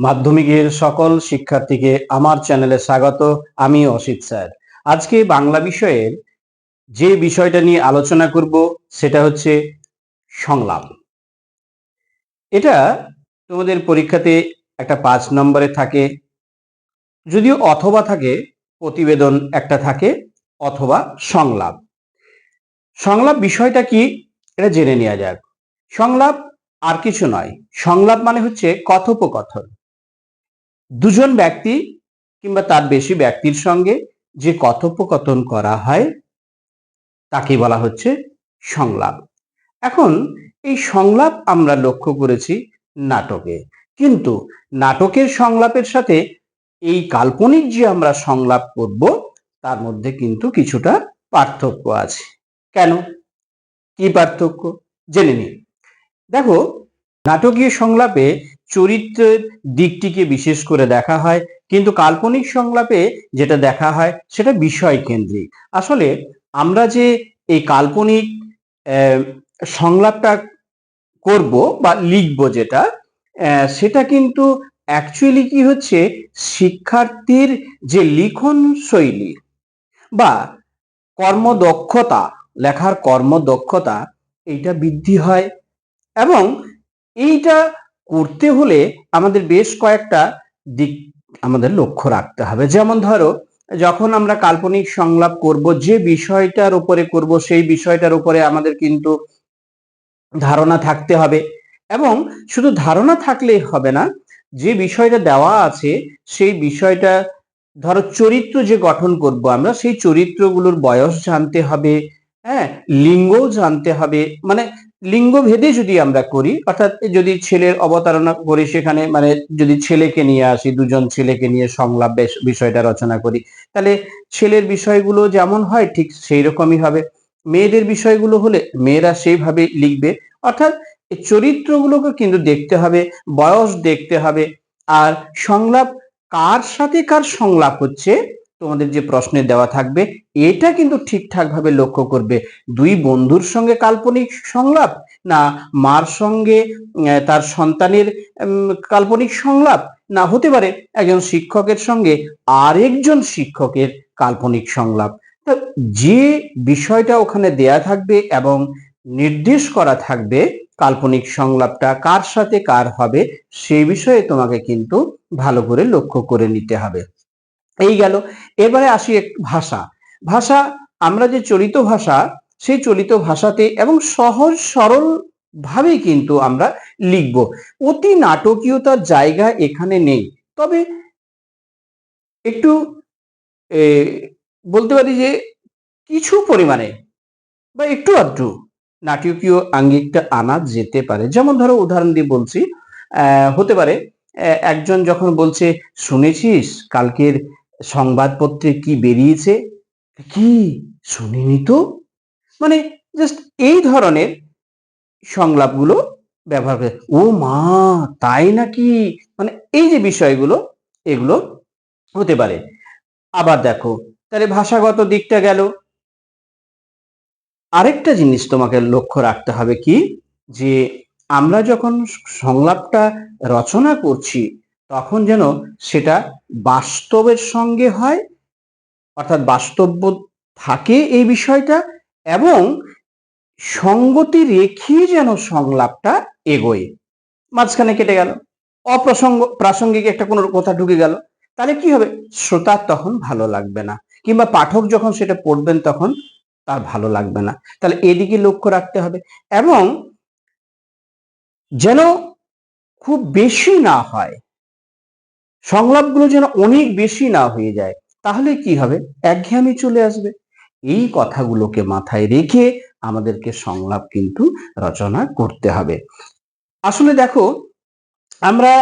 মাধ্যমিকের সকল শিক্ষার্থীকে আমার চ্যানেলে স্বাগত, আমি অসিত স্যার। আজকে বাংলা বিষয়ের যে বিষয়টা নিয়ে আলোচনা করব, সেটা হচ্ছে সংলাপ। এটা তোমাদের পরীক্ষাতে একটা পাঁচ নম্বরে থাকে, যদিও অথবা থাকে, প্রতিবেদন একটা থাকে, অথবা সংলাপ। সংলাপ বিষয়টা কি, এটা জেনে নেওয়া যাক। সংলাপ আর কিছু নয়। সংলাপ মানে হচ্ছে কথোপকথন। দুজন ব্যক্তি কিংবা তার বেশি ব্যক্তির সঙ্গে যে কথোপকথন করা হয়, তাকে বলা হচ্ছে সংলাপ। এখন এই সংলাপ আমরা লক্ষ্য করেছি নাটকে। কিন্তু নাটকের সংলাপের সাথে এই কাল্পনিক যে আমরা সংলাপ করব, তার মধ্যে কিন্তু কিছুটা পার্থক্য আছে। কেন? কি পার্থক্য? জেনে নিন দেখো, নাটকীয় সংলাপে চরিত্রের দিকটিকে বিশেষ করে দেখা হয়। কিন্তু কাল্পনিক সংলাপে যেটা দেখা হয়, সেটা বিষয় কেন্দ্রিক। আসলে আমরা যে এই কাল্পনিক সংলাপটা করব বা লিখব যেটা সেটা কিন্তু অ্যাকচুয়ালি কি হচ্ছে, শিক্ষার্থীর যে লিখন শৈলী বা কর্মদক্ষতা, লেখার কর্মদক্ষতা, এইটা বৃদ্ধি হয় এবং এইটা করতে হলে আমাদের বেশ কয়েকটা দিক আমাদের লক্ষ্য রাখতে হবে। যেমন ধরো, যখন আমরা কাল্পনিক সংলাপ করব, যে বিষয়টার উপরে করব, সেই বিষয়টার উপরে আমাদের কিন্তু ধারণা থাকতে হবে। এবং শুধু ধারণা থাকলেই হবে না, যে বিষয়টা দেওয়া আছে, সেই বিষয়টা ধরো চরিত্র যে গঠন করব আমরা, সেই চরিত্রগুলোর বয়স জানতে হবে। হ্যাঁ লিঙ্গও জানতে হবে। মানে লিঙ্গ ভেদে যদি আমরা করি, অর্থাৎ যদি ছেলের অবতারণা করি, সেখানে মানে যদি ছেলেকে নিয়ে আসি, দুজন ছেলেকে নিয়ে সংলাপ বিষয়টা রচনা করি, তাহলে ছেলের বিষয়গুলো যেমন হয়, ঠিক সেই রকমই হবে। মেয়েদের বিষয়গুলো হলে মেয়েরা সেইভাবে লিখবে। অর্থাৎ চরিত্রগুলোকে কিন্তু দেখতে হবে, বয়স দেখতে হবে। আর সংলাপ কার সাথে কার সংলাপ হচ্ছে তোমাদের যে প্রশ্নে দেওয়া থাকবে, এটা কিন্তু ঠিকঠাক ভাবে লক্ষ্য করবে। দুই বন্ধুর সঙ্গে কাল্পনিক সংলাপ না মার সঙ্গে তার সন্তানের কাল্পনিক সংলাপ না হতে পারে একজন শিক্ষকের সঙ্গে আরেকজন শিক্ষকের কাল্পনিক সংলাপ। তা যে বিষয়টা ওখানে দেয়া থাকবে এবং নির্দেশ করা থাকবে কাল্পনিক সংলাপটা কার সাথে কার হবে সেই বিষয়ে তোমাকে কিন্তু ভালো করে লক্ষ্য করে নিতে হবে। এই গেল। এবারে আসি এক ভাষা। ভাষা, আমরা যে চলিত ভাষা, সেই চলিত ভাষাতে এবং সহজ সরল ভাবেই কিন্তু আমরা লিখব। অতি নাটকীয়তার জায়গা এখানে নেই। তবে একটু বলতে পারি যে কিছু পরিমাণে বা একটু আধটু নাটকীয় আঙ্গিকটা আনা যেতে পারে। যেমন ধরো উদাহরণ দিয়ে বলছি হতে পারে একজন যখন বলছে, শুনেছিস কালকের সংবাদপত্রে কি বেরিয়েছে? কি? শুনিনি তো? মানে জাস্ট এই ধরনের সংলাপগুলো ব্যবহার করে। ও মা, তাই নাকি? মানে এই যে বিষয়গুলো, এগুলো হতে পারে। আবার দেখো, তাহলে ভাষাগত দিকটা গেল। আরেকটা জিনিস তোমাকে লক্ষ্য রাখতে হবে কি? যে আমরা যখন সংলাপটা রচনা করছি তখন যেন সেটা বাস্তবের সঙ্গে হয়, অর্থাৎ বাস্তব্য থাকে এই বিষয়টা এবং সঙ্গতি রেখে যেন সংলাপটা এগোয়। মাঝখানে কেটে গেল, অপ্রসঙ্গ, প্রাসঙ্গিক একটা কোনো কথা ঢুকে গেল, তাহলে কি হবে? শ্রোতার তখন ভালো লাগবে না, কিংবা পাঠক যখন সেটা পড়বেন তখন তার ভালো লাগবে না। তাহলে এদিকে লক্ষ্য রাখতে হবে এবং যেন খুব বেশি না হয় সংলাপগুলো যেন অনেক বেশি না হয়ে যায়, তাহলে কি হবে? একঘেয়েমি চলে আসবে। এই কথাগুলোকে মাথায় রেখে আমাদেরকে সংলাপ কিন্তু রচনা করতে হবে। আসলে দেখো, আমরা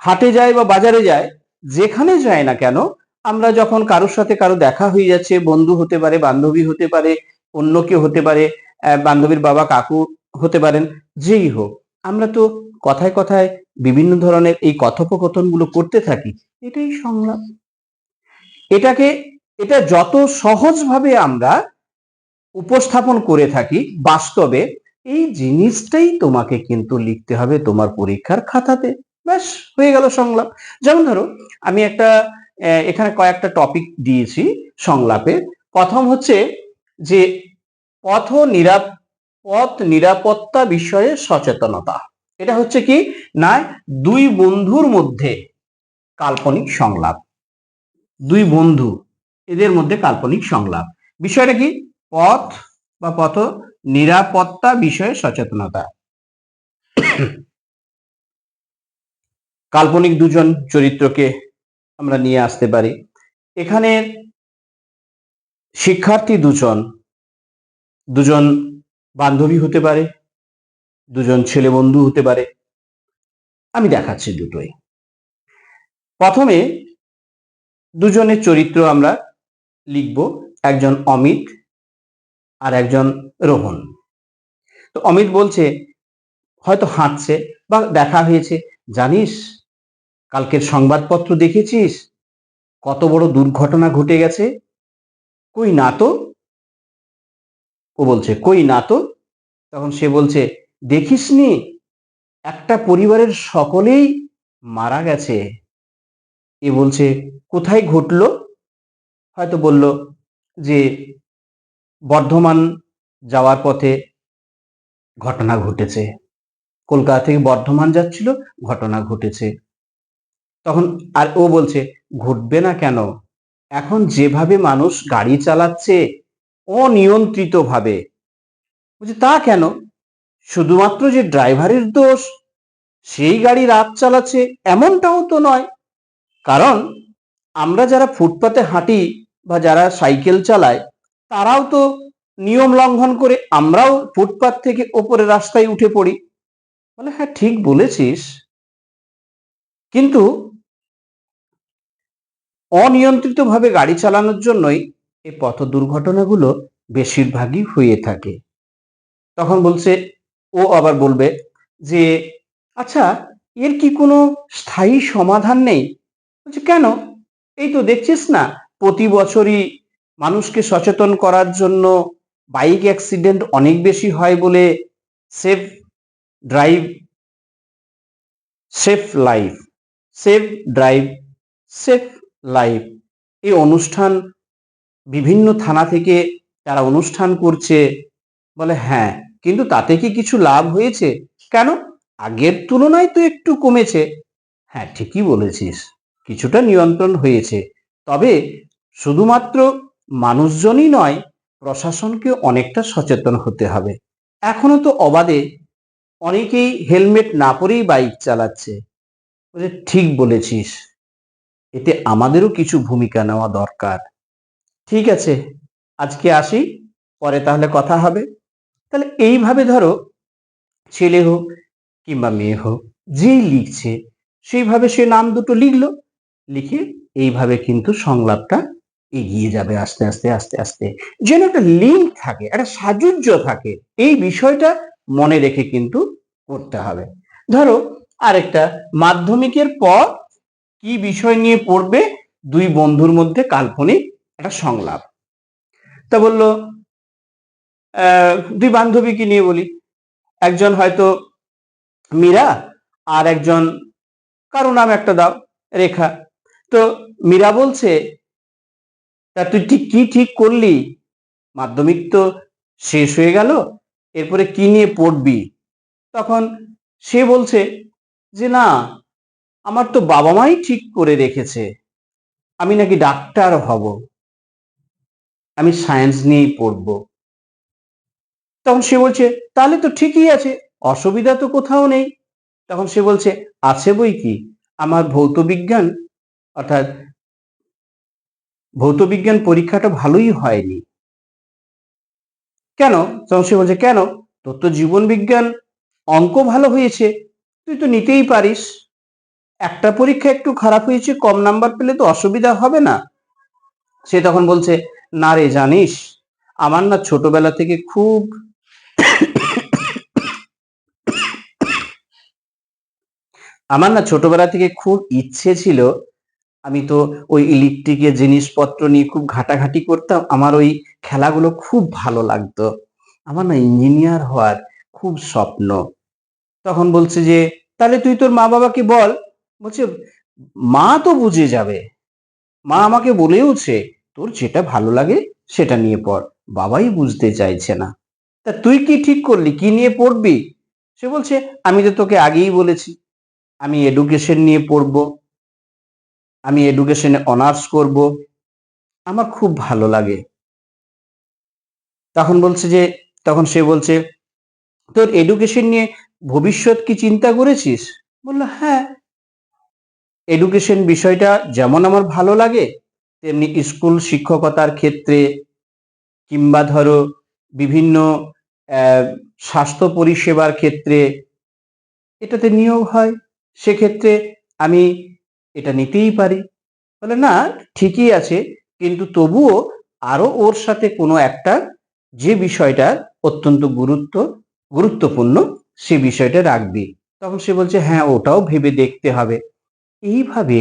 হাটে যাই বা বাজারে যাই, যেখানে যাই না কেন, আমরা যখন কারোর সাথে কারও দেখা হয়ে যাচ্ছে, বন্ধু হতে পারে, বান্ধবী হতে পারে, অন্য কেউ হতে পারে বান্ধবীর বাবা, কাকু হতে পারেন, যেই হোক, আমরা তো কথায় কথায় বিভিন্ন ধরনের এই কথোপকথনগুলো করতে থাকি, এটাই সংলাপ। এটাকে, এটা যত সহজভাবে আমরা উপস্থাপন করে থাকি, বাস্তবে এই জিনিসটাই তোমাকে কিন্তু লিখতে হবে তোমার পরীক্ষার খাতাতে। ব্যাস, হয়ে গেল সংলাপ। যেমন ধরো, আমি একটা এখানে কয়েকটা টপিক দিয়েছি সংলাপে। প্রথম হচ্ছে যে, পথ নিরাপ, পথ নিরাপত্তা বিষয়ে সচেতনতা। এটা হচ্ছে কি? না দুই বন্ধুর মধ্যে কাল্পনিক সংলাপ। দুই বন্ধু, এদের মধ্যে কাল্পনিক সংলাপ। বিষয়টা কি? পথ বা পথ নিরাপত্তা বিষয়ে সচেতনতা। কাল্পনিক দুজন চরিত্রকে আমরা নিয়ে আসতে পারি। এখানে শিক্ষার্থী দুজন দুজন বান্ধবী হতে পারে দুজন ছেলে বন্ধু হতে পারে। আমি দেখাচ্ছি দুটোই। প্রথমে দুজনের চরিত্র আমরা লিখব, একজন অমিত আর একজন রোহন। তো অমিত বলছে, হয়তো হাঁটছে বা দেখা হয়েছে। জানিস, কালকের সংবাদপত্র দেখেছিস? কত বড় দুর্ঘটনা ঘটে গেছে। কই না তো? ও বলছে, কই না তো? তখন সে বলছে দেখিসনি, একটা পরিবারের সকলেই মারা গেছে। এ বলছে, কোথায় ঘটলো? হয়তো বলল যে, বর্ধমান যাওয়ার পথে ঘটনা ঘটেছে। কলকাতা থেকে বর্ধমান যাচ্ছিল, ঘটনা ঘটেছে। তখন আর ও বলছে, ঘটবে না কেন? এখন যেভাবে মানুষ গাড়ি চালাচ্ছে, অনিয়ন্ত্রিতভাবে। বলছে, তা কেন? শুধুমাত্র যে ড্রাইভারের দোষ, সেই গাড়ি রাত চালাচ্ছে এমনটাও তো নয়। কারণ আমরা যারা ফুটপাতে হাঁটি বা যারা সাইকেল চালায়, তারাও তো নিয়ম লঙ্ঘন করে আমরাও ফুটপাত থেকে ওপরে রাস্তায় উঠে পড়ি। বলে হ্যাঁ ঠিক বলেছিস। কিন্তু অনিয়ন্ত্রিতভাবে গাড়ি চালানোর জন্যই এই পথ দুর্ঘটনাগুলো বেশিরভাগই হয়ে থাকে। তখন বলছে ও আবার বলবে যে আচ্ছা এর কি কোনো স্থায়ী সমাধান নেই? বলছে, কেন? এই তো দেখছিস না, প্রতি বছরই মানুষকে সচেতন করার জন্য বাইক অ্যাক্সিডেন্ট অনেক বেশি হয় বলে safe drive, safe life, safe drive, safe life এই অনুষ্ঠান বিভিন্ন থানা থেকে তারা অনুষ্ঠান করছে বলে হ্যাঁ কিন্তু তাতে কি কিছু লাভ হয়েছে? কেন? আগের তুলনায় তো একটু কমেছে। হ্যাঁ ঠিকই বলেছিস, কিছুটা নিয়ন্ত্রণ হয়েছে। তবে শুধুমাত্র মানুষজনই নয়, প্রশাসনকে অনেকটা সচেতন হতে হবে। এখনও তো অবাধে অনেকেই হেলমেট না পরেই বাইক চালাচ্ছে। ঠিক বলেছিস, এতে আমাদেরও কিছু ভূমিকা নেওয়া দরকার। ঠিক আছে, আজকে আসি, পরে তাহলে কথা হবে। তাহলে এইভাবে ধরো, ছেলে হোক কিংবা মেয়ে হোক, যেই লিখছে, সেইভাবে সে নাম দুটো লিখলো, লিখে এইভাবে কিন্তু সংলাপটা এগিয়ে যাবে আস্তে আস্তে আস্তে আস্তে। যেন একটা লিঙ্ক থাকে, একটা সাজুজ্য থাকে, এই বিষয়টা মনে রেখে কিন্তু করতে হবে। ধরো, আরেকটা, মাধ্যমিকের পর কি বিষয় নিয়ে পড়বে দুই বন্ধুর মধ্যে কাল্পনিক একটা সংলাপ। তা বলল দুই বান্ধবীকে নিয়ে বলি। একজন হয়তো মীরা আর একজন কারও নাম একটা দাও, রেখা। তো মীরা বলছে, তা তুই ঠিক কি ঠিক করলি? মাধ্যমিক তো শেষ হয়ে গেল, এরপরে কি নিয়ে পড়বি? তখন সে বলছে যে, না, আমার তো বাবা মাই ঠিক করে রেখেছে, আমি নাকি ডাক্তার হব, আমি সায়েন্স নিয়েই পড়ব। তখন সে বলছে, তাহলে তো ঠিকই আছে, অসুবিধা তো কোথাও নেই। তখন সে বলছে, আছে বই কি? আমার ভৌত বিজ্ঞান, অর্থাৎ ভৌত বিজ্ঞান পরীক্ষাটা ভালোই হয়নি। কেন? তখন সে বলছে, কেন? তোর তো জীবন বিজ্ঞান অঙ্ক ভালো হয়েছে, তুই তো নিতেই পারিস। একটা পরীক্ষা একটু খারাপ হয়েছে, কম নাম্বার পেলে তো অসুবিধা হবে না। সে তখন বলছে, না রে, জানিস, আমার না ছোটবেলা থেকে খুব আমার না ছোটবেলা থেকে খুব ইচ্ছে ছিল, আমি তো ওই ইলেকট্রিকের জিনিসপত্র নিয়ে খুব ঘাটাঘাটি করতাম, আমার ওই খেলাগুলো খুব ভালো লাগতো। আমার না ইঞ্জিনিয়ার হওয়ার খুব স্বপ্ন। তখন বলছে যে, তাহলে তুই তোর মা বাবাকে বল। বলছে, মা তো বুঝে যাবে। মা আমাকে বলেওছে, তোর যেটা ভালো লাগে সেটা নিয়ে পড়। বাবাই বুঝতে চাইছে না। তা তুই কি ঠিক করলি? কি নিয়ে পড়বি? সে বলছে, আমি তো তোকে আগেই বলেছি। আমি এডুকেশন নিয়ে পড়ব, আমি এডুকেশনে অনার্স করব, আমার খুব ভালো লাগে। তখন বলছে যে, তখন সে বলছে, তোর এডুকেশন নিয়ে ভবিষ্যৎ কি চিন্তা করেছিস? বলল হ্যাঁ। এডুকেশন বিষয়টা যেমন আমার ভালো লাগে, তেমনি স্কুল শিক্ষকতার ক্ষেত্রে কিংবা ধরো বিভিন্ন স্বাস্থ্য পরিষেবার ক্ষেত্রে এটাতে নিয়োগ হয়। সেক্ষেত্রে আমি এটা নিতেই পারি। বলে, না, ঠিকই আছে, কিন্তু তবুও আরও ওর সাথে কোনো একটা যে বিষয়টা অত্যন্ত গুরুত্ব, গুরুত্বপূর্ণ, সে বিষয়টা রাখবি। তখন সে বলছে হ্যাঁ ওটাও ভেবে দেখতে হবে। এইভাবে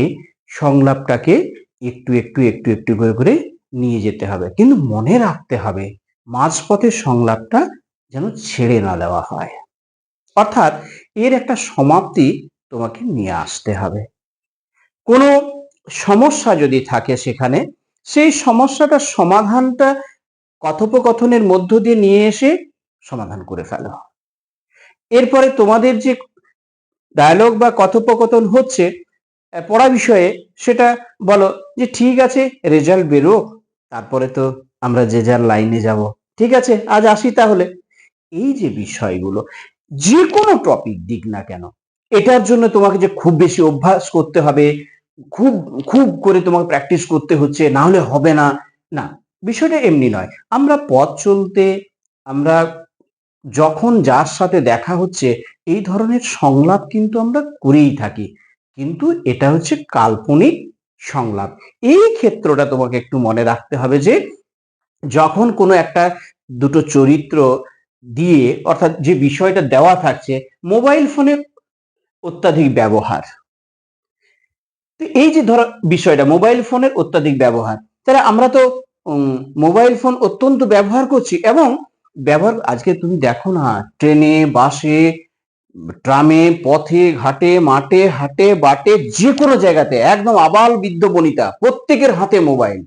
সংলাপটাকে একটু একটু একটু একটু করে করে নিয়ে যেতে হবে। কিন্তু মনে রাখতে হবে, মাঝপথে সংলাপটা যেন ছেড়ে না দেওয়া হয়। অর্থাৎ এর একটা সমাপ্তি তোমাকে নিয়ে আসতে হবে। কোনো সমস্যা যদি থাকে সেখানে, সেই সমস্যাটার সমাধানটা কথোপকথনের মধ্য দিয়ে নিয়ে এসে সমাধান করে ফেলো। এরপরে তোমাদের যে ডায়ালগ বা কথোপকথন হচ্ছে পড়া বিষয়ে সেটা বলো যে, ঠিক আছে রেজাল্ট বেরো, তারপরে তো আমরা যে যার লাইনে যাব। ঠিক আছে, আজ আসি তাহলে। এই যে বিষয়গুলো, যে কোনো টপিক দিক না কেন এটার জন্য তোমাকে যে খুব বেশি অভ্যাস করতে হবে, খুব খুব করে তোমাকে প্র্যাকটিস করতে হচ্ছে, না হলে হবে না। না, বিষয়টা এমনি নয়। আমরা পথ চলতে, আমরা যখন যার সাথে দেখা হচ্ছে, এই ধরনের সংলাপ কিন্তু আমরা করেই থাকি। কিন্তু এটা হচ্ছে কাল্পনিক সংলাপ। এই ক্ষেত্রটা তোমাকে একটু মনে রাখতে হবে যে, যখন কোনো একটা দুটো চরিত্র দিয়ে, অর্থাৎ যে বিষয়টা দেওয়া থাকছে, মোবাইল ফোনে অত্যাধিক ব্যবহার। তো এই যে ধরো বিষয়টা মোবাইল ফোনের অত্যাধিক ব্যবহার, তাহলে আমরা তো মোবাইল ফোন অত্যন্ত ব্যবহার করছি এবং ব্যবহার, আজকে তুমি দেখো না, ট্রেনে, বাসে, ট্রামে, পথে, ঘাটে, মাঠে, হাটে, বাটে যে কোনো জায়গাতে, একদম আবাল বৃদ্ধ বনিতা, প্রত্যেকের হাতে মোবাইল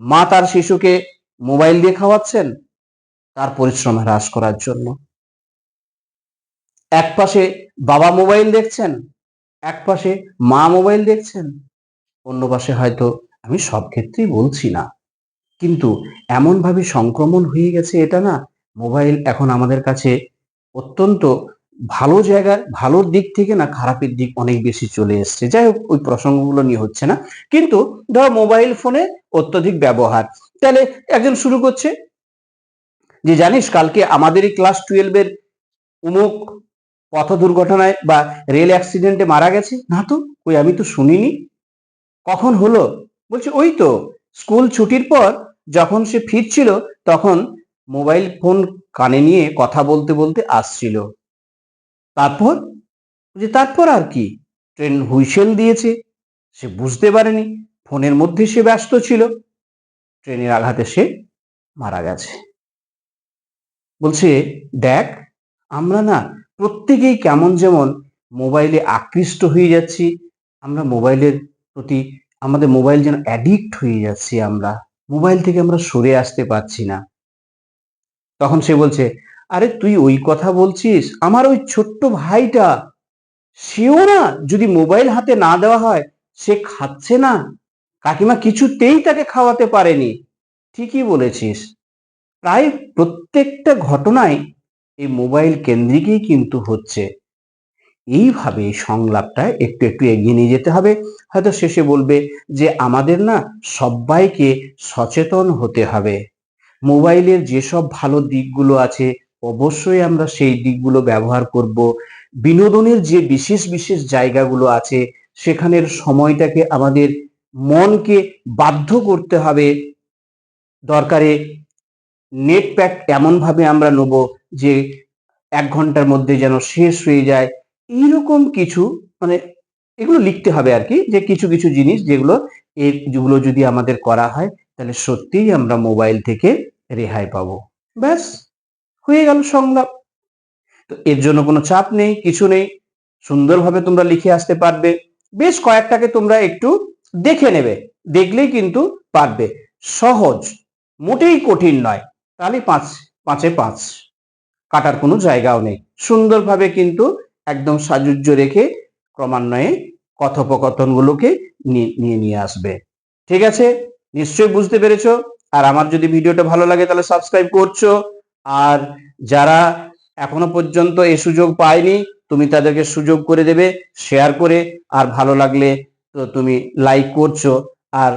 মা তার শিশুকে মোবাইল দিয়ে খাওয়াচ্ছেন, তার পরিশ্রম হ্রাস করার জন্য। এক পাশে বাবা মোবাইল দেখছেন, এক পাশে মা মোবাইল দেখছেন, অন্য পাশে হয়তো আমি সব ক্ষেত্রেই বলছি না। কিন্তু এমন ভাবে সংক্রমণ হয়ে গেছে এটা না, মোবাইল এখন আমাদের কাছে অত্যন্ত ভালো জায়গার ভালোর দিক থেকে না খারাপের দিক অনেক বেশি চলে এসছে। যাই হোক, ওই প্রসঙ্গগুলো নিয়ে হচ্ছে না। কিন্তু ধর মোবাইল ফোনে অত্যধিক ব্যবহার। তাহলে একজন শুরু করছে যে, জানিস কালকে আমাদেরই ক্লাস টুয়েলভের উমুক পথ দুর্ঘটনায় বা রেল অ্যাক্সিডেন্টে মারা গেছে? না তো ওই আমি তো শুনিনি। কখন হলো? বলছে, ওই তো স্কুল ছুটির পর যখন সে ফিরছিল তখন মোবাইল ফোন কানে নিয়ে কথা বলতে বলতে আসছিল। তারপর? যে তারপর আর কি? ট্রেন হুইসেল দিয়েছে, সে বুঝতে পারেনি, ফোনের মধ্যে সে ব্যস্ত ছিল। ট্রেনের আঘাতে সে মারা গেছে। বলছে, দেখ, আমরা না প্রত্যেকেই কেমন যেমন মোবাইলে আকৃষ্ট হয়ে যাচ্ছি, আমরা মোবাইলের প্রতি, আমাদের মোবাইল যেন অ্যাডিক্ট হয়ে যাচ্ছি আমরা মোবাইল থেকে আমরা সরে আসতে পারছি না। তখন সে বলছে, আরে তুই ওই কথা বলছিস? আমার ওই ছোট্ট ভাইটা, সেও না, যদি মোবাইল হাতে না দেওয়া হয়, সে খাচ্ছে না। কাকিমা কিছুতেই তাকে খাওয়াতে পারেনি। ঠিকই বলেছিস। প্রায় প্রত্যেকটা ঘটনায় এই মোবাইল কেন্দ্রিকই কিন্তু হচ্ছে। এইভাবে সংলাপটা একটু একটু এগিয়ে নিয়ে যেতে হবে। হয়তো শেষে বলবে যে আমাদের না সবাইকে সচেতন হতে হবে। মোবাইলের যেসব ভালো দিকগুলো আছে, অবশ্যই আমরা সেই দিকগুলো ব্যবহার করব। বিনোদনের যে বিশেষ বিশেষ জায়গাগুলো আছে, সেখানের সময়টাকে আমাদের মনকে বাধ্য করতে হবে। দরকারে নেট প্যাক এমনভাবে আমরা নেব যে এক ঘণ্টার মধ্যে যেন শেষ হয়ে যায়। এইরকম কিছু মানে এগুলো লিখতে হবে আর কি, যে কিছু কিছু জিনিস যেগুলো এর, যেগুলো যদি আমাদের করা হয়, তাহলে সত্যিই আমরা মোবাইল থেকে রেহাই পাবো। ব্যাস, হয়ে গেল সংলাপ। তো এর জন্য কোনো চাপ নেই, কিছু নেই, সুন্দরভাবে তোমরা লিখে আসতে পারবে। বেশ কয়েকটাকে তোমরা একটু দেখে নেবে, দেখলেই কিন্তু পারবে। সহজ, মোটেই কঠিন নয়। তাহলে পাঁচ, পাঁচে পাঁচ। কাটার কোনো জায়গাও নেই। সুন্দরভাবে কিন্তু একদম সাজুজ্য রেখে ক্রমান্বয়ে কথোপকথনগুলোকে নিয়ে নিয়ে আসবে। ঠিক আছে? নিশ্চয়ই বুঝতে পেরেছ? আর আমার যদি ভিডিওটা ভালো লাগে তাহলে সাবস্ক্রাইব করছ। আর যারা এখনও পর্যন্ত এই সুযোগ পায়নি, তুমি তাদেরকে সুযোগ করে দেবে শেয়ার করে। আর ভালো লাগলে তো তুমি লাইক করছ। আর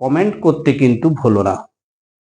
কমেন্ট করতে কিন্তু ভুলো না।